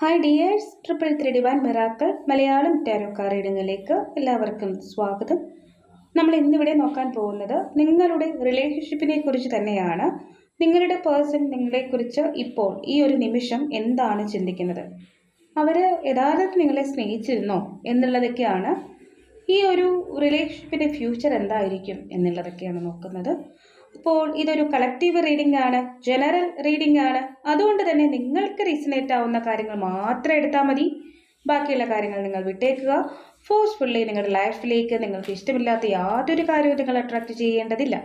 Hi dears triple three divine miracles Malayalam tarot card റീഡിങ്ങിലേക്ക് എല്ലാവർക്കും സ്വാഗതം. നമ്മൾ ഇന്നിവിടെ നോക്കാൻ പോകുന്നത് നിങ്ങളുടെ റിലേഷൻഷിപ്പിനെ കുറിച്ച് തന്നെയാണ്. നിങ്ങളുടെ പേഴ്സൺ നിങ്ങളെക്കുറിച്ച് ഇപ്പോൾ ഈ ഒരു നിമിഷം എന്താണ് ചിന്തിക്കുന്നത്? അവർ യഥാർത്ഥത്തിൽ നിങ്ങളെ സ്നേഹിച്ചിരുന്നോ എന്നുള്ളതൊക്കെയാണ് ഈ ഒരു റിലേഷൻഷിപ്പിന്റെ ഫ്യൂച്ചർ എന്തായിരിക്കും എന്നുള്ളതൊക്കെയാണ് നോക്കുന്നത്. അപ്പോൾ ഇതൊരു കളക്റ്റീവ് റീഡിംഗ് ആണ് ജനറൽ റീഡിംഗ് ആണ്. അതുകൊണ്ട് തന്നെ നിങ്ങൾക്ക് റീസണേറ്റ് ആവുന്ന കാര്യങ്ങൾ മാത്രം എടുത്താൽ മതി. ബാക്കിയുള്ള കാര്യങ്ങൾ നിങ്ങൾ വിട്ടേക്കുക. ഫോഴ്സ്ഫുള്ളി നിങ്ങളുടെ ലൈഫിലേക്ക് നിങ്ങൾക്ക് ഇഷ്ടമില്ലാത്ത യാതൊരു കാര്യവും നിങ്ങൾ അട്രാക്റ്റ് ചെയ്യേണ്ടതില്ല.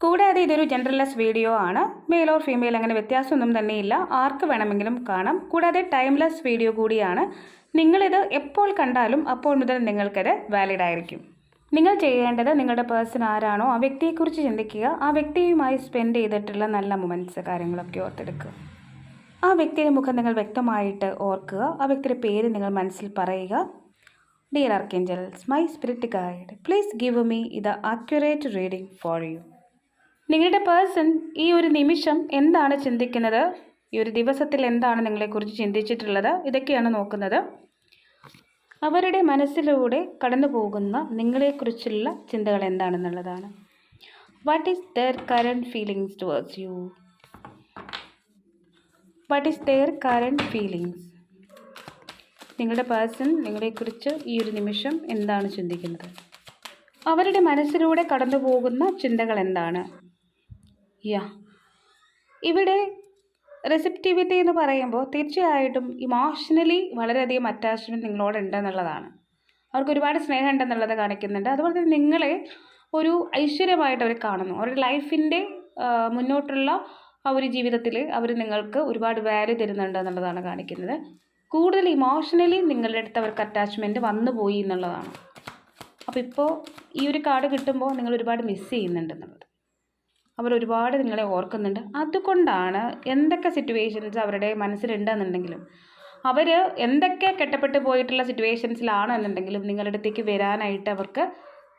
കൂടാതെ ഇതൊരു ജനറലസ് വീഡിയോ ആണ്. മെയിൽ ഓർ ഫീമെയിൽ അങ്ങനെ വ്യത്യാസമൊന്നും തന്നെ ഇല്ല. ആർക്ക് വേണമെങ്കിലും കാണാം. കൂടാതെ ടൈംലെസ് വീഡിയോ കൂടിയാണ്. നിങ്ങളിത് എപ്പോൾ കണ്ടാലും അപ്പോൾ മുതൽ നിങ്ങൾക്കത് വാലിഡ് ആയിരിക്കും. നിങ്ങൾ ചെയ്യേണ്ടത് നിങ്ങളുടെ പേഴ്സൺ ആരാണോ ആ വ്യക്തിയെക്കുറിച്ച് ചിന്തിക്കുക. ആ വ്യക്തിയുമായി സ്പെൻഡ് ചെയ്തിട്ടുള്ള നല്ല മൊമെന്റ്സ് കാര്യങ്ങളൊക്കെ ഓർത്തെടുക്കുക. ആ വ്യക്തിയുടെ മുഖം നിങ്ങൾ വ്യക്തമായിട്ട് ഓർക്കുക. ആ വ്യക്തിയുടെ പേര് നിങ്ങൾ മനസ്സിൽ പറയുക. Dear archangels my spirit guide please give me ഇത് അക്യുറേറ്റ് റീഡിംഗ് ഫോർ യു നിങ്ങളുടെ പേഴ്സൺ ഈ ഒരു നിമിഷം എന്താണ് ചിന്തിക്കുന്നത്? ഈ ഒരു ദിവസത്തിൽ എന്താണ് നിങ്ങളെക്കുറിച്ച് ചിന്തിച്ചിട്ടുള്ളത്? ഇതൊക്കെയാണ് നോക്കുന്നത്. അവരുടെ മനസ്സിലൂടെ കടന്നു പോകുന്ന നിങ്ങളെക്കുറിച്ചുള്ള ചിന്തകൾ എന്താണെന്നുള്ളതാണ്. What is their current feelings towards you what is their current feelings നിങ്ങളുടെ പേഴ്സൺ നിങ്ങളെക്കുറിച്ച് ഈ ഒരു നിമിഷം എന്താണ് ചിന്തിക്കുന്നത്? അവരുടെ മനസ്സിലൂടെ കടന്നു പോകുന്ന ചിന്തകൾ എന്താണ്? യാ ഇവിടെ റെസിപ്റ്റിവിറ്റി എന്ന് പറയുമ്പോൾ തീർച്ചയായിട്ടും ഇമോഷണലി വളരെയധികം അറ്റാച്ച്മെന്റ് നിങ്ങളോട് ഉണ്ടെന്നുള്ളതാണ് അവർക്ക് ഒരുപാട് സ്നേഹം ഉണ്ടെന്നുള്ളത് കാണിക്കുന്നുണ്ട്. അതുപോലെ തന്നെ നിങ്ങളെ ഒരു ഐശ്വര്യമായിട്ട് അവർ കാണുന്നു. അവരുടെ ലൈഫിന്റെ മുന്നോട്ടുള്ള ആ ഒരു ജീവിതത്തിൽ അവർ നിങ്ങൾക്ക് ഒരുപാട് വാല്യൂ തരുന്നുണ്ട് എന്നുള്ളതാണ് കാണിക്കുന്നത്. കൂടുതൽ ഇമോഷണലി നിങ്ങളുടെ അടുത്ത് അവർക്ക് അറ്റാച്ച്മെന്റ് വന്നു പോയി എന്നുള്ളതാണ്. അപ്പോൾ ഇപ്പോൾ ഈ ഒരു കാർഡ് കിട്ടുമ്പോൾ നിങ്ങൾ ഒരുപാട് മിസ് ചെയ്യുന്നുണ്ട് ഒരുപാട് നിങ്ങളെ ഓർക്കുന്നുണ്ട്. അതുകൊണ്ടാണ് എന്തൊക്കെ സിറ്റുവേഷൻസ് അവരുടെ മനസ്സിലുണ്ടെന്നുണ്ടെങ്കിലും അവർ എന്തൊക്കെ കെട്ടപ്പെട്ട് പോയിട്ടുള്ള സിറ്റുവേഷൻസിലാണ് എന്നുണ്ടെങ്കിലും നിങ്ങളുടെ അടുത്തേക്ക് വരാനായിട്ട് അവർക്ക്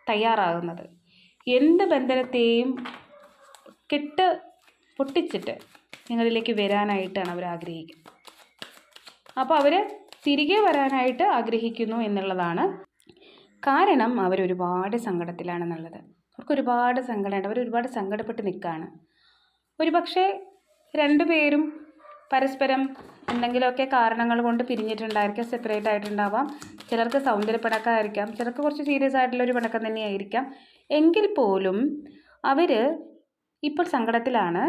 തയ്യാറാകുന്നത്. എന്ത് ബന്ധനത്തെയും കെട്ട് പൊട്ടിച്ചിട്ട് നിങ്ങളിലേക്ക് വരാനായിട്ടാണ് അവർ ആഗ്രഹിക്കുന്നത്. അപ്പോൾ അവർ തിരികെ വരാനായിട്ട് ആഗ്രഹിക്കുന്നു എന്നുള്ളതാണ്. കാരണം അവരൊരുപാട് സങ്കടത്തിലാണെന്നുള്ളത്. അവർക്ക് ഒരുപാട് സങ്കടമുണ്ട്. അവർ ഒരുപാട് സങ്കടപ്പെട്ട് നിൽക്കുകയാണ് ഒരുപക്ഷെ രണ്ടുപേരും പരസ്പരം എന്തെങ്കിലുമൊക്കെ കാരണങ്ങൾ കൊണ്ട് പിരിഞ്ഞിട്ടുണ്ടായിരിക്കാം സെപ്പറേറ്റ് ആയിട്ടുണ്ടാവാം. ചിലർക്ക് സൗന്ദര്യപ്പിണക്കമായിരിക്കാം ചിലർക്ക് കുറച്ച് സീരിയസ് ആയിട്ടുള്ള ഒരു പിണക്കം തന്നെയായിരിക്കാം. എങ്കിൽ പോലും അവർ ഇപ്പോൾ സങ്കടത്തിലാണ്.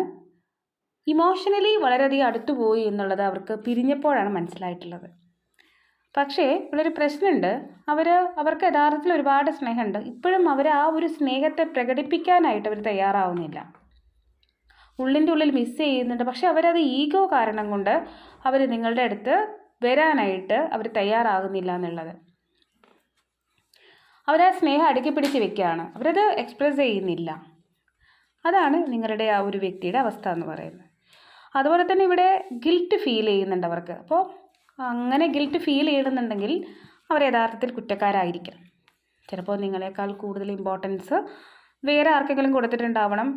ഇമോഷണലി വളരെയധികം അടുത്തുപോയി എന്നുള്ളത് അവർക്ക് പിരിഞ്ഞപ്പോഴാണ് മനസ്സിലായിട്ടുള്ളത്. പക്ഷേ ഇവിടെ ഒരു പ്രശ്നമുണ്ട്. അവർ അവർക്ക് യഥാർത്ഥത്തിൽ ഒരുപാട് സ്നേഹമുണ്ട്. ഇപ്പോഴും അവർ ആ ഒരു സ്നേഹത്തെ പ്രകടിപ്പിക്കാനായിട്ട് അവർ തയ്യാറാവുന്നില്ല. ഉള്ളിന്റെ ഉള്ളിൽ മിസ് ചെയ്യുന്നുണ്ട്. പക്ഷേ അവരത് ഈഗോ കാരണം കൊണ്ട് അവർ നിങ്ങളുടെ അടുത്ത് വരാനായിട്ട് അവർ തയ്യാറാകുന്നില്ല എന്നുള്ളത്. അവരാ സ്നേഹം അടുക്കി പിടിച്ച് വെക്കുകയാണ്. അവരത് എക്സ്പ്രസ് ചെയ്യുന്നില്ല. അതാണ് നിങ്ങളുടെ ആ ഒരു വ്യക്തിയുടെ അവസ്ഥ എന്ന് പറയുന്നത്. അതുപോലെ തന്നെ ഇവിടെ ഗിൽറ്റ് ഫീൽ ചെയ്യുന്നുണ്ട് അവർക്ക്. അപ്പോൾ അങ്ങനെ ഗിൽറ്റ് ഫീൽ ചെയ്യണമെന്നുണ്ടെങ്കിൽ അവർ യഥാർത്ഥത്തിൽ കുറ്റക്കാരായിരിക്കണം ചിലപ്പോൾ നിങ്ങളെക്കാൾ കൂടുതൽ ഇമ്പോർട്ടൻസ് വേറെ ആർക്കെങ്കിലും കൊടുത്തിട്ടുണ്ടാവണം.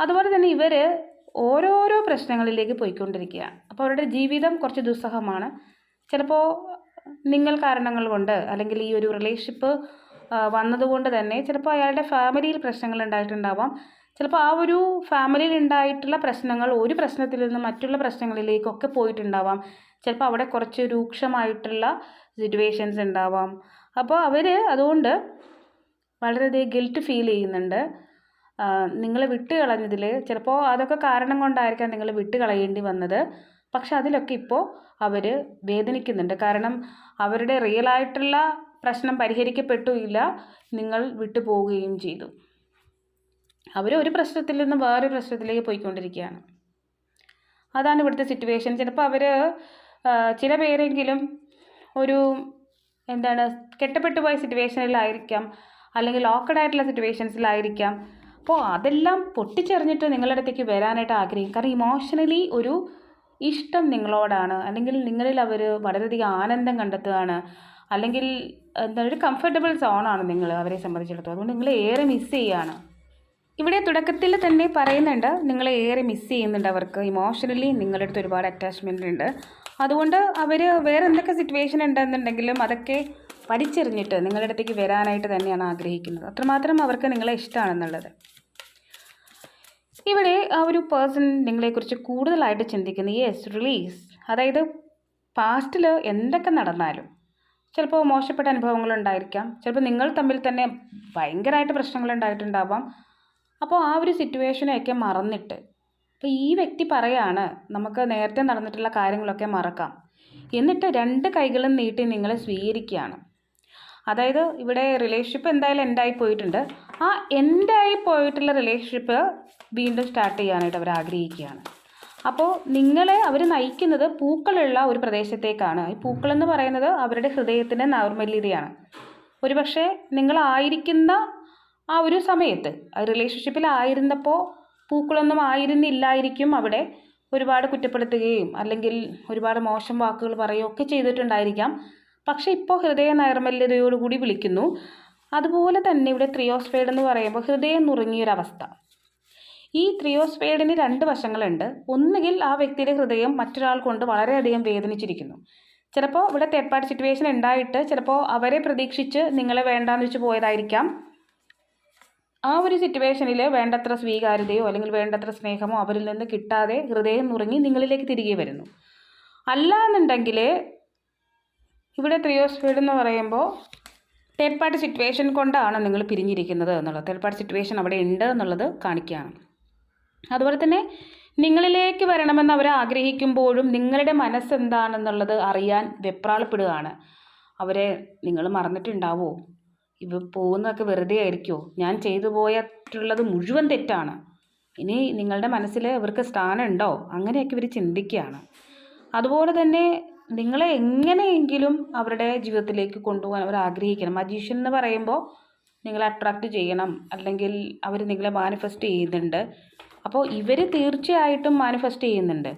അതുപോലെ തന്നെ ഇവർ ഓരോരോ പ്രശ്നങ്ങളിലേക്ക് പോയിക്കൊണ്ടിരിക്കുകയാണ്. അപ്പോൾ അവരുടെ ജീവിതം കുറച്ച് ദുസ്സഹമാണ്. ചിലപ്പോൾ നിങ്ങൾ കാരണങ്ങൾ കൊണ്ട് അല്ലെങ്കിൽ ഈ ഒരു റിലേഷൻഷിപ്പ് വന്നതുകൊണ്ട് തന്നെ ചിലപ്പോൾ അയാളുടെ ഫാമിലിയിൽ പ്രശ്നങ്ങൾ ഉണ്ടായിട്ടുണ്ടാവാം. ചിലപ്പോൾ ആ ഒരു ഫാമിലിയിൽ ഉണ്ടായിട്ടുള്ള പ്രശ്നങ്ങൾ ഒരു പ്രശ്നത്തിൽ നിന്ന് മറ്റുള്ള പ്രശ്നങ്ങളിലേക്കൊക്കെ പോയിട്ടുണ്ടാവാം. ചിലപ്പോൾ അവിടെ കുറച്ച് രൂക്ഷമായിട്ടുള്ള സിറ്റുവേഷൻസ് ഉണ്ടാവാം. അപ്പോൾ അവർ അതുകൊണ്ട് വളരെയധികം ഗിൽറ്റ് ഫീൽ ചെയ്യുന്നുണ്ട്. നിങ്ങളെ വിട്ട് കളഞ്ഞതിൽ ചിലപ്പോൾ അതൊക്കെ കാരണം കൊണ്ടായിരിക്കാം നിങ്ങൾ വിട്ട് കളയേണ്ടി വന്നത്. പക്ഷെ അതിലൊക്കെ ഇപ്പോൾ അവർ വേദനിക്കുന്നുണ്ട്. കാരണം അവരുടെ റിയലായിട്ടുള്ള പ്രശ്നം പരിഹരിക്കപ്പെട്ടു ഇല്ല. നിങ്ങൾ വിട്ടു പോവുകയും ചെയ്തു. അവർ ഒരു പ്രശ്നത്തിൽ നിന്ന് വേറൊരു പ്രശ്നത്തിലേക്ക് പോയിക്കൊണ്ടിരിക്കുകയാണ്. അതാണ് ഇവിടുത്തെ സിറ്റുവേഷൻ ചിലപ്പോൾ അവർ ചില പേരെങ്കിലും ഒരു എന്താണ് കെട്ടപ്പെട്ടു പോയ സിറ്റുവേഷനിലായിരിക്കാം അല്ലെങ്കിൽ ലോക്കഡ് ആയിട്ടുള്ള സിറ്റുവേഷൻസിലായിരിക്കാം അപ്പോൾ അതെല്ലാം പൊട്ടിച്ചെറിഞ്ഞിട്ട് നിങ്ങളുടെ അടുത്തേക്ക് വരാനായിട്ട് ആഗ്രഹിക്കും. കാരണം ഇമോഷണലി ഒരു ഇഷ്ടം നിങ്ങളോടാണ്. അല്ലെങ്കിൽ നിങ്ങളിൽ അവർ വളരെയധികം ആനന്ദം കണ്ടെത്തുകയാണ്. അല്ലെങ്കിൽ എന്താ ഒരു കംഫർട്ടബിൾ സോണാണ് നിങ്ങൾ അവരെ സംബന്ധിച്ചിടത്തോളം. അതുകൊണ്ട് നിങ്ങൾ ഏറെ മിസ് ചെയ്യുകയാണ് ഇവിടെ തുടക്കത്തിൽ തന്നെ പറയുന്നുണ്ട് നിങ്ങളെ ഏറെ മിസ് ചെയ്യുന്നുണ്ട് അവർക്ക്. ഇമോഷണലി നിങ്ങളുടെ അടുത്ത് ഒരുപാട് അറ്റാച്ച്മെന്റ് ഉണ്ട്. അതുകൊണ്ട് അവർ വേറെ എന്തൊക്കെ സിറ്റുവേഷൻ ഉണ്ടെന്നുണ്ടെങ്കിലും അതൊക്കെ വലിച്ചെറിഞ്ഞിട്ട് നിങ്ങളുടെ അടുത്തേക്ക് വരാനായിട്ട് തന്നെയാണ് ആഗ്രഹിക്കുന്നത്. അത്രമാത്രം അവർക്ക് നിങ്ങളെ ഇഷ്ടമാണെന്നുള്ളത്. ഇവിടെ ആ ഒരു പേഴ്സൺ നിങ്ങളെക്കുറിച്ച് കൂടുതലായിട്ട് ചിന്തിക്കുന്നത് യെസ് റിലീസ് അതായത് പാസ്റ്റിൽ എന്തൊക്കെ നടന്നാലും. ചിലപ്പോൾ മോശപ്പെട്ട അനുഭവങ്ങൾ ഉണ്ടായിരിക്കാം. ചിലപ്പോൾ നിങ്ങൾ തമ്മിൽ തന്നെ ഭയങ്കരമായിട്ട് പ്രശ്നങ്ങൾ ഉണ്ടായിട്ടുണ്ടാവാം. അപ്പോൾ ആ ഒരു സിറ്റുവേഷനെയൊക്കെ മറന്നിട്ട് അപ്പോൾ ഈ വ്യക്തി പറയാണ് നമുക്ക് നേരത്തെ നടന്നിട്ടുള്ള കാര്യങ്ങളൊക്കെ മറക്കാം. എന്നിട്ട് രണ്ട് കൈകളും നീട്ടി നിങ്ങളെ സ്വീകരിക്കുകയാണ്. അതായത് ഇവിടെ റിലേഷൻഷിപ്പ് എന്തായാലും എൻഡായി പോയിട്ടുണ്ട്. ആ എൻഡായി പോയിട്ടുള്ള റിലേഷൻഷിപ്പ് വീണ്ടും സ്റ്റാർട്ട് ചെയ്യാനായിട്ട് അവർ ആഗ്രഹിക്കുകയാണ്. അപ്പോൾ നിങ്ങളെ അവർ നയിക്കുന്നത് പൂക്കളുള്ള ഒരു പ്രദേശത്തേക്കാണ്. ഈ പൂക്കളെന്ന് പറയുന്നത് അവരുടെ ഹൃദയത്തിന്റെ നൈർമല്യതയാണ്. ഒരുപക്ഷെ നിങ്ങളായിരിക്കുന്ന ആ ഒരു സമയത്ത് റിലേഷൻഷിപ്പിലായിരുന്നപ്പോൾ പൂക്കളൊന്നും ആയിരുന്നില്ലായിരിക്കും അവിടെ ഒരുപാട് കുറ്റപ്പെടുത്തുകയും അല്ലെങ്കിൽ ഒരുപാട് മോശം വാക്കുകൾ പറയുകയൊക്കെ ചെയ്തിട്ടുണ്ടായിരിക്കാം. പക്ഷേ ഇപ്പോൾ ഹൃദയ നൈർമല്യതയോടുകൂടി വിളിക്കുന്നു. അതുപോലെ തന്നെ ഇവിടെ ത്രിയോസ്ഫേഡ് എന്ന് പറയുമ്പോൾ ഹൃദയം നുറുങ്ങിയൊരവസ്ഥ. ഈ ത്രിയോസ്ഫേഡിന് രണ്ട് വശങ്ങളുണ്ട്. ഒന്നുകിൽ ആ വ്യക്തിയുടെ ഹൃദയം മറ്റൊരാൾ കൊണ്ട് വളരെയധികം വേദനിച്ചിരിക്കുന്നു. ചിലപ്പോൾ ഇവിടെ തേർഡ് പാർട്ടി സിറ്റുവേഷൻ ഉണ്ടായിട്ട് ചിലപ്പോൾ അവരെ പ്രതീക്ഷിച്ച് നിങ്ങളെ വേണ്ടാന്ന് വെച്ച് പോയതായിരിക്കാം. ആ ഒരു സിറ്റുവേഷനിൽ വേണ്ടത്ര സ്വീകാര്യതയോ അല്ലെങ്കിൽ വേണ്ടത്ര സ്നേഹമോ അവരിൽ നിന്ന് കിട്ടാതെ ഹൃദയം നുറുങ്ങി നിങ്ങളിലേക്ക് തിരികെ വരുന്നു. അല്ല എന്നുണ്ടെങ്കിൽ ഇവിടെ ത്രിയോസ്ഫീഡ് എന്ന് പറയുമ്പോൾ തേർഡ് പാർട്ടി സിറ്റുവേഷൻ കൊണ്ടാണ് നിങ്ങൾ പിരിഞ്ഞിരിക്കുന്നത് എന്നുള്ളത്. തേർഡ് പാർട്ടി സിറ്റുവേഷൻ അവിടെ ഉണ്ട് എന്നുള്ളത് കാണിക്കുകയാണ്. അതുപോലെ തന്നെ നിങ്ങളിലേക്ക് വരണമെന്ന് അവർ ആഗ്രഹിക്കുമ്പോഴും നിങ്ങളുടെ മനസ്സെന്താണെന്നുള്ളത് അറിയാൻ വെപ്രാളപ്പെടുകയാണ്. അവരെ നിങ്ങൾ മറന്നിട്ടുണ്ടാവോ ഇവ പോകുന്നതൊക്കെ വെറുതെ ആയിരിക്കുമോ ഞാൻ ചെയ്തു പോയിട്ടുള്ളത് മുഴുവൻ തെറ്റാണ്. ഇനി നിങ്ങളുടെ മനസ്സിൽ ഇവർക്ക് സ്ഥാനമുണ്ടോ? അങ്ങനെയൊക്കെ ഇവർ ചിന്തിക്കുകയാണ്. അതുപോലെ തന്നെ നിങ്ങളെ എങ്ങനെയെങ്കിലും അവരുടെ ജീവിതത്തിലേക്ക് കൊണ്ടുപോകാൻ അവർ ആഗ്രഹിക്കണം. മജീഷ്യൻ എന്ന് പറയുമ്പോൾ നിങ്ങളെ അട്രാക്റ്റ് ചെയ്യണം. അല്ലെങ്കിൽ അവർ നിങ്ങളെ മാനിഫെസ്റ്റ് ചെയ്യുന്നുണ്ട്. അപ്പോൾ ഇവർ തീർച്ചയായിട്ടും മാനിഫെസ്റ്റ് ചെയ്യുന്നുണ്ട്.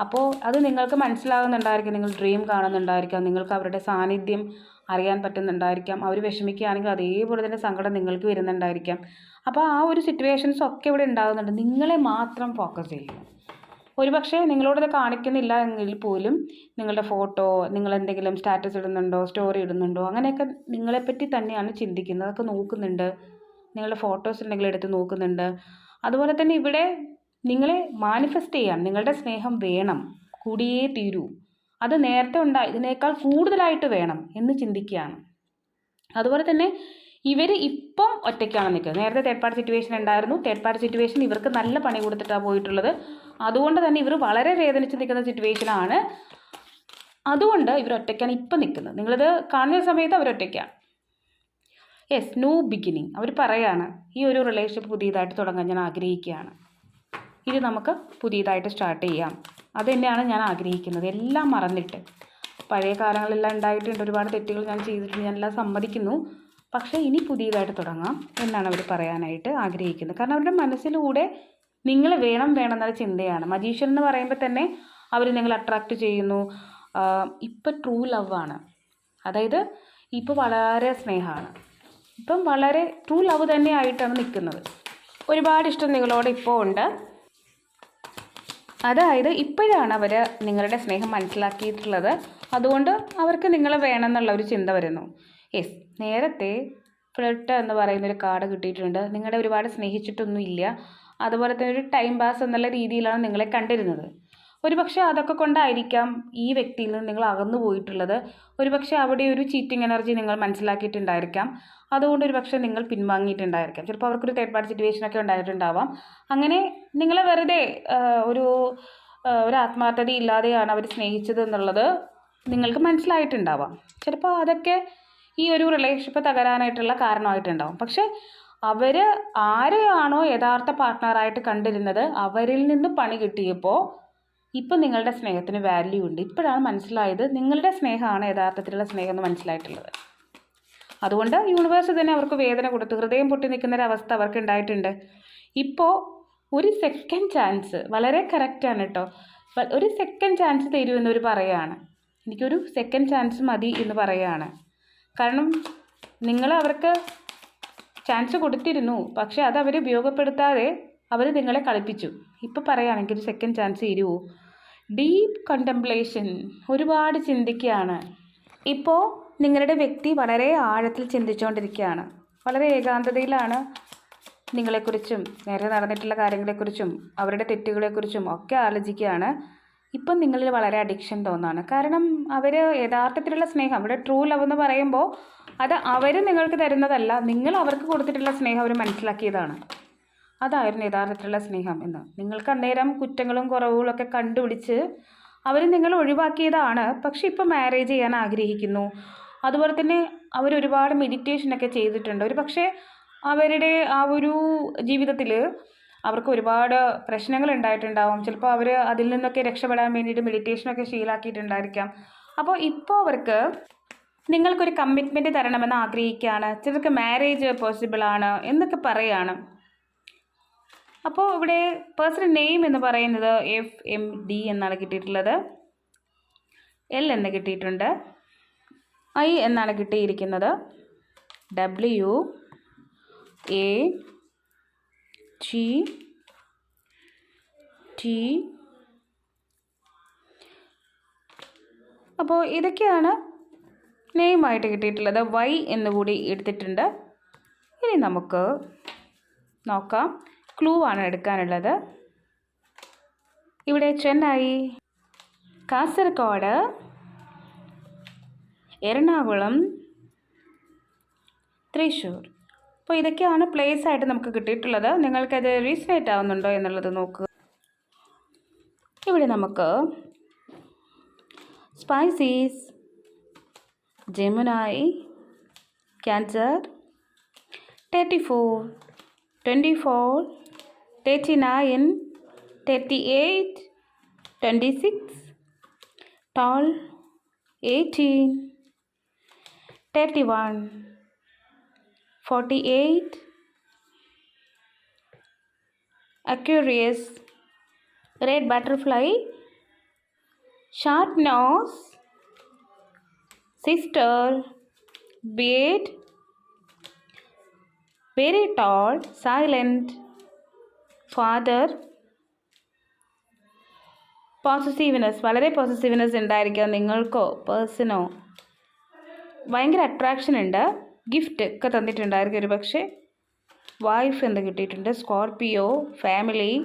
അപ്പോൾ അത് നിങ്ങൾക്ക് മനസ്സിലാകുന്നുണ്ടായിരിക്കും നിങ്ങൾ ഡ്രീം കാണുന്നുണ്ടായിരിക്കാം നിങ്ങൾക്ക് അവരുടെ സാന്നിധ്യം അറിയാൻ പറ്റുന്നുണ്ടായിരിക്കാം അവർ വിഷമിക്കുകയാണെങ്കിൽ അതേപോലെ തന്നെ സങ്കടം നിങ്ങൾക്ക് വരുന്നുണ്ടായിരിക്കാം. അപ്പോൾ ആ ഒരു സിറ്റുവേഷൻസ് ഒക്കെ ഇവിടെ ഉണ്ടാകുന്നുണ്ട്. നിങ്ങളെ മാത്രം ഫോക്കസ് ചെയ്യുക. ഒരുപക്ഷെ നിങ്ങളോടത് കാണിക്കുന്നില്ല എങ്കിൽ പോലും നിങ്ങളുടെ ഫോട്ടോ നിങ്ങൾ എന്തെങ്കിലും സ്റ്റാറ്റസ് ഇടുന്നുണ്ടോ സ്റ്റോറി ഇടുന്നുണ്ടോ അങ്ങനെയൊക്കെ നിങ്ങളെപ്പറ്റി തന്നെയാണ് ചിന്തിക്കുന്നത്. അതൊക്കെ നോക്കുന്നുണ്ട്. നിങ്ങളുടെ ഫോട്ടോസ് ഉണ്ടെങ്കിൽ എടുത്ത് നോക്കുന്നുണ്ട്. അതുപോലെ തന്നെ ഇവിടെ നിങ്ങളെ മാനിഫെസ്റ്റ് ചെയ്യാൻ നിങ്ങളുടെ സ്നേഹം വേണം. കൂടിയേ തീരൂ. അത് നേരത്തെ ഉണ്ടായി ഇതിനേക്കാൾ കൂടുതലായിട്ട് വേണം എന്ന് ചിന്തിക്കുകയാണ്. അതുപോലെ തന്നെ ഇവർ ഇപ്പം ഒറ്റയ്ക്കാണ് നിൽക്കുന്നത്. നേരത്തെ തേർഡ് പാർട്ടി സിറ്റുവേഷൻ ഉണ്ടായിരുന്നു. തേർഡ് പാർട്ടി സിറ്റുവേഷൻ ഇവർക്ക് നല്ല പണി കൊടുത്തിട്ടാണ് പോയിട്ടുള്ളത്. അതുകൊണ്ട് തന്നെ ഇവർ വളരെ വേദനിച്ച് നിൽക്കുന്ന സിറ്റുവേഷനാണ് അതുകൊണ്ട് ഇവർ ഒറ്റയ്ക്കാണ് ഇപ്പം നിൽക്കുന്നത്. നിങ്ങളിത് കാണുന്ന സമയത്ത് അവർ ഒറ്റയ്ക്കാണ് യെസ് ന്യൂ ബിഗിനിങ് അവർ പറയാണ് ഈ ഒരു റിലേഷൻഷിപ്പ് പുതിയതായിട്ട് തുടങ്ങാൻ ഞാൻ ആഗ്രഹിക്കുകയാണ്. ഇത് നമുക്ക് പുതിയതായിട്ട് സ്റ്റാർട്ട് ചെയ്യാം. അത് തന്നെയാണ് ഞാൻ ആഗ്രഹിക്കുന്നത്. എല്ലാം മറന്നിട്ട്. പഴയ കാലങ്ങളെല്ലാം ഉണ്ടായിട്ടുണ്ട്. ഒരുപാട് തെറ്റുകൾ ഞാൻ ചെയ്തിട്ടുണ്ട്. ഞാനെല്ലാം സമ്മതിക്കുന്നു. പക്ഷേ ഇനി പുതിയതായിട്ട് തുടങ്ങാം എന്നാണ് അവർ പറയാനായിട്ട് ആഗ്രഹിക്കുന്നത്. കാരണം അവരുടെ മനസ്സിലൂടെ നിങ്ങൾ വേണം വേണം എന്നുള്ള ചിന്തയാണ്. മജീഷ്യൻ എന്ന് പറയുമ്പോൾ തന്നെ അവർ നിങ്ങൾ അട്രാക്റ്റ് ചെയ്യുന്നു. ഇപ്പം ട്രൂ ലവ് ആണ്. അതായത് ഇപ്പോൾ വളരെ സ്നേഹമാണ്. ഇപ്പം വളരെ ട്രൂ ലവ് തന്നെ ആയിട്ടാണ് നിൽക്കുന്നത്. ഒരുപാട് ഇഷ്ടം നിങ്ങളോട് ഇപ്പോൾ ഉണ്ട്. അതായത് ഇപ്പോഴാണ് അവർ നിങ്ങളുടെ സ്നേഹം മനസ്സിലാക്കിയിട്ടുള്ളത്. അതുകൊണ്ട് അവർക്ക് നിങ്ങൾ വേണമെന്നുള്ള ഒരു ചിന്ത വരുന്നു. യെസ് നേരത്തെ ഫ്ലട്ട് എന്ന് പറയുന്നൊരു കാർഡ് കിട്ടിയിട്ടുണ്ട്. നിങ്ങളെ ഒരുപാട് സ്നേഹിച്ചിട്ടൊന്നും ഇല്ല അതുപോലെ തന്നെ ഒരു ടൈം പാസ് എന്നുള്ള രീതിയിലാണ് നിങ്ങളെ കണ്ടിരുന്നത്. ഒരുപക്ഷെ അതൊക്കെ കൊണ്ടായിരിക്കാം ഈ വ്യക്തിയിൽ നിന്ന് നിങ്ങൾ അകന്നു പോയിട്ടുള്ളത്. ഒരുപക്ഷെ അവിടെ ഒരു ചീറ്റിംഗ് എനർജി നിങ്ങൾ മനസ്സിലാക്കിയിട്ടുണ്ടായിരിക്കാം. അതുകൊണ്ട് ഒരുപക്ഷെ നിങ്ങൾ പിൻവാങ്ങിയിട്ടുണ്ടായിരിക്കാം. ചിലപ്പോൾ അവർക്കൊരു തേർഡ് പാർട്ടി സിറ്റുവേഷൻ ഒക്കെ ഉണ്ടായിട്ടുണ്ടാവാം. അങ്ങനെ നിങ്ങളെ വെറുതെ ഒരു ഒരു ആത്മാർത്ഥത ഇല്ലാതെയാണ് അവർ സ്നേഹിച്ചത് എന്നുള്ളത് നിങ്ങൾക്ക് മനസ്സിലായിട്ടുണ്ടാവാം. ചിലപ്പോൾ അതൊക്കെ ഈ ഒരു റിലേഷൻഷിപ്പ് തകരാനായിട്ടുള്ള കാരണമായിട്ടുണ്ടാവും. പക്ഷേ അവർ ആരെയാണോ യഥാർത്ഥ പാർട്ട്ണറായിട്ട് കണ്ടിരുന്നത് അവരിൽ നിന്ന് പണി കിട്ടിയപ്പോൾ ഇപ്പം നിങ്ങളുടെ സ്നേഹത്തിന് വാല്യൂ ഉണ്ട്. ഇപ്പോഴാണ് മനസ്സിലായത് നിങ്ങളുടെ സ്നേഹമാണ് യഥാർത്ഥത്തിലുള്ള സ്നേഹം എന്ന് മനസ്സിലായിട്ടുള്ളത്. അതുകൊണ്ട് യൂണിവേഴ്സ് തന്നെ അവർക്ക് വേദന കൊടുത്ത് ഹൃദയം പൊട്ടി നിൽക്കുന്ന അവസ്ഥ അവർക്ക് ഉണ്ടായിട്ടുണ്ട്. ഇപ്പോൾ ഒരു സെക്കൻഡ് ചാൻസ് വളരെ കറക്റ്റാണ് കേട്ടോ ഒരു സെക്കൻഡ് ചാൻസ് തരുമെന്ന് അവർ പറയുകയാണ് എനിക്കൊരു സെക്കൻഡ് ചാൻസ് മതി എന്ന് പറയുകയാണ് കാരണം നിങ്ങൾ അവർക്ക് ചാൻസ് കൊടുത്തിരുന്നു. പക്ഷേ അത് അവർ ഉപയോഗപ്പെടുത്താതെ അവർ നിങ്ങളെ കളിപ്പിച്ചു. ഇപ്പോൾ പറയുകയാണെങ്കിൽ ഒരു സെക്കൻഡ് ചാൻസ് തരുമോ ഡീപ്പ് കണ്ടംപ്ലേഷൻ ഒരുപാട് ചിന്തിക്കുകയാണ്. ഇപ്പോൾ നിങ്ങളുടെ വ്യക്തി വളരെ ആഴത്തിൽ ചിന്തിച്ചുകൊണ്ടിരിക്കുകയാണ്. വളരെ ഏകാന്തതയിലാണ് നിങ്ങളെക്കുറിച്ചും നേരെ നടന്നിട്ടുള്ള കാര്യങ്ങളെക്കുറിച്ചും അവരുടെ തെറ്റുകളെക്കുറിച്ചും ഒക്കെ ആലോചിക്കുകയാണ്. ഇപ്പം നിങ്ങളിൽ വളരെ അഡിക്ഷൻ തോന്നാണ് കാരണം അവർ യഥാർത്ഥത്തിലുള്ള സ്നേഹം അവിടെ ട്രൂ ലവ് എന്ന് പറയുമ്പോൾ അത് അവർ നിങ്ങൾക്ക് തരുന്നതല്ല നിങ്ങൾ അവർക്ക് കൊടുത്തിട്ടുള്ള സ്നേഹം അവർ മനസ്സിലാക്കിയതാണ്. അതായിരുന്നു യഥാർത്ഥത്തിലുള്ള സ്നേഹം എന്ന്. നിങ്ങൾക്ക് അന്നേരം കുറ്റങ്ങളും കുറവുകളൊക്കെ കണ്ടുപിടിച്ച് അവർ നിങ്ങൾ ഒഴിവാക്കിയതാണ്. പക്ഷെ ഇപ്പം മാരേജ് ചെയ്യാൻ ആഗ്രഹിക്കുന്നു. അതുപോലെ തന്നെ അവർ ഒരുപാട് മെഡിറ്റേഷനൊക്കെ ചെയ്തിട്ടുണ്ട്. ഒരു പക്ഷേ അവരുടെ ആ ഒരു ജീവിതത്തിൽ അവർക്ക് ഒരുപാട് പ്രശ്നങ്ങൾ ഉണ്ടായിട്ടുണ്ടാവും. ചിലപ്പോൾ അവർ അതിൽ നിന്നൊക്കെ രക്ഷപ്പെടാൻ വേണ്ടിയിട്ട് മെഡിറ്റേഷനൊക്കെ ശീലാക്കിയിട്ടുണ്ടായിരിക്കാം. അപ്പോൾ ഇപ്പോൾ അവർക്ക് നിങ്ങൾക്കൊരു കമ്മിറ്റ്മെന്റ് തരണമെന്ന് ആഗ്രഹിക്കുകയാണ്. ചിലർക്ക് മാരേജ് പോസിബിളാണ് എന്നൊക്കെ പറയുകയാണ് അപ്പോൾ ഇവിടെ പേഴ്സൺ നെയിം എന്ന് പറയുന്നത് എഫ് എം ഡി എന്നാണ് കിട്ടിയിട്ടുള്ളത്. എൽ എന്ന് കിട്ടിയിട്ടുണ്ട്. ഐ എന്നാണ് കിട്ടിയിരിക്കുന്നത്. ഡബ്ല്യു എ ജി ടി അപ്പോൾ ഇതൊക്കെയാണ് നെയിമായിട്ട് കിട്ടിയിട്ടുള്ളത്. വൈ എന്നുകൂടി എടുത്തിട്ടുണ്ട്. ഇനി നമുക്ക് നോക്കാം. ക്ലൂ ആണ് എടുക്കാനുള്ളത്. ഇവിടെ ചെന്നൈ കാസർഗോഡ് എറണാകുളം തൃശ്ശൂർ. അപ്പോൾ ഇതൊക്കെയാണ് പ്ലേസ് ആയിട്ട് നമുക്ക് കിട്ടിയിട്ടുള്ളത്. നിങ്ങൾക്കത് റീസണേറ്റ് ആവുന്നുണ്ടോ എന്നുള്ളത് നോക്കുക ഇവിടെ നമുക്ക് species ജമുനായി cancer thirty four twenty four 39 38 26 tall 18 31 48 aquarius red butterfly sharp nose sister beard very tall silent. Father, possessiveness വളരെ പോസസീവ്നെസ് ഉണ്ടായിരിക്കാം നിങ്ങൾക്കോ പേഴ്സണോ ഭയങ്കര അട്രാക്ഷൻ ഉണ്ട്. ഗിഫ്റ്റ് ഒക്കെ തന്നിട്ടുണ്ടായിരിക്കും ഒരു പക്ഷേ. വൈഫ് എന്ന് കിട്ടിയിട്ടുണ്ട്. Scorpio family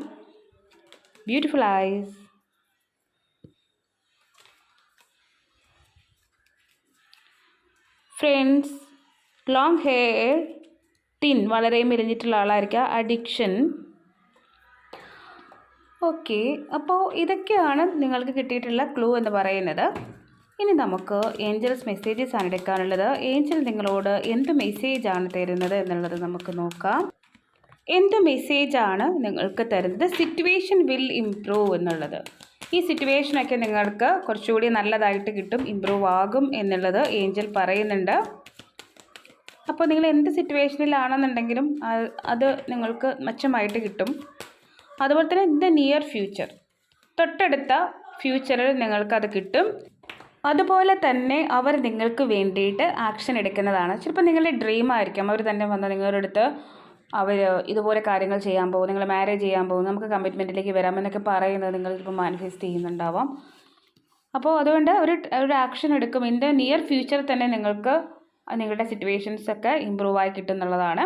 beautiful eyes friends long hair thin വളരെ മെലിഞ്ഞിട്ടുള്ള ആളായിരിക്കുക അഡിക്ഷൻ ഓക്കെ അപ്പോൾ ഇതൊക്കെയാണ് നിങ്ങൾക്ക് കിട്ടിയിട്ടുള്ള ക്ലൂ എന്ന് പറയുന്നത്. ഇനി നമുക്ക് ഏഞ്ചൽസ് മെസ്സേജസ് ആണ് എടുക്കാനുള്ളത്. ഏഞ്ചൽ നിങ്ങളോട് എന്ത് മെസ്സേജാണ് തരുന്നത് എന്നുള്ളത് നമുക്ക് നോക്കാം. എന്ത് മെസ്സേജാണ് നിങ്ങൾക്ക് തരുന്നത്? സിറ്റുവേഷൻ വിൽ ഇംപ്രൂവ് എന്നുള്ളത്. ഈ സിറ്റുവേഷനൊക്കെ നിങ്ങൾക്ക് കുറച്ചുകൂടി നല്ലതായിട്ട് കിട്ടും ഇമ്പ്രൂവ് ആകും എന്നുള്ളത് ഏഞ്ചൽ പറയുന്നുണ്ട്. അപ്പോൾ നിങ്ങൾ എന്ത് സിറ്റുവേഷനിലാണെന്നുണ്ടെങ്കിലും അത് നിങ്ങൾക്ക് മെച്ചമായിട്ട് കിട്ടും. അതുപോലെ തന്നെ ഇൻ ദ നിയർ ഫ്യൂച്ചർ തൊട്ടടുത്ത ഫ്യൂച്ചറിൽ നിങ്ങൾക്കത് കിട്ടും. അതുപോലെ തന്നെ അവർ നിങ്ങൾക്ക് വേണ്ടിയിട്ട് ആക്ഷൻ എടുക്കുന്നതാണ്. ചിലപ്പോൾ നിങ്ങളുടെ ഡ്രീം ആയിരിക്കും. അവർ തന്നെ വന്ന് നിങ്ങളുടെ അടുത്ത് അവർ ഇതുപോലെ കാര്യങ്ങൾ ചെയ്യാൻ പോകും. നിങ്ങൾ മാരേജ് ചെയ്യാൻ പോകും. നമുക്ക് കമ്മിറ്റ്മെന്റിലേക്ക് വരാമെന്നൊക്കെ പറയുന്നത് നിങ്ങൾ ചിലപ്പോൾ മാനിഫെസ്റ്റ് ചെയ്യുന്നുണ്ടാവാം. അപ്പോൾ അതുകൊണ്ട് ഒരു ഒരു ആക്ഷൻ എടുക്കും. ഇൻ ദ നിയർ ഫ്യൂച്ചർ തന്നെ നിങ്ങൾക്ക് നിങ്ങളുടെ സിറ്റുവേഷൻസ് ഒക്കെ ഇമ്പ്രൂവ് ആയി കിട്ടും എന്നുള്ളതാണ്.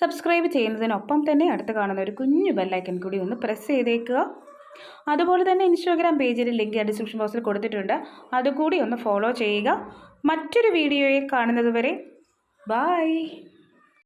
സബ്സ്ക്രൈബ് ചെയ്യുന്നതിനൊപ്പം തന്നെ അടുത്ത് കാണുന്ന ഒരു കുഞ്ഞു ബെല്ലൈക്കൻ കൂടി ഒന്ന് പ്രസ് ചെയ്തേക്കുക. അതുപോലെ തന്നെ ഇൻസ്റ്റാഗ്രാം പേജിൽ ലിങ്ക് ഡിസ്ക്രിപ്ഷൻ ബോക്സിൽ കൊടുത്തിട്ടുണ്ട്. അതുകൂടി ഒന്ന് ഫോളോ ചെയ്യുക. മറ്റൊരു വീഡിയോയിൽ കാണുന്നതുവരെ ബായ്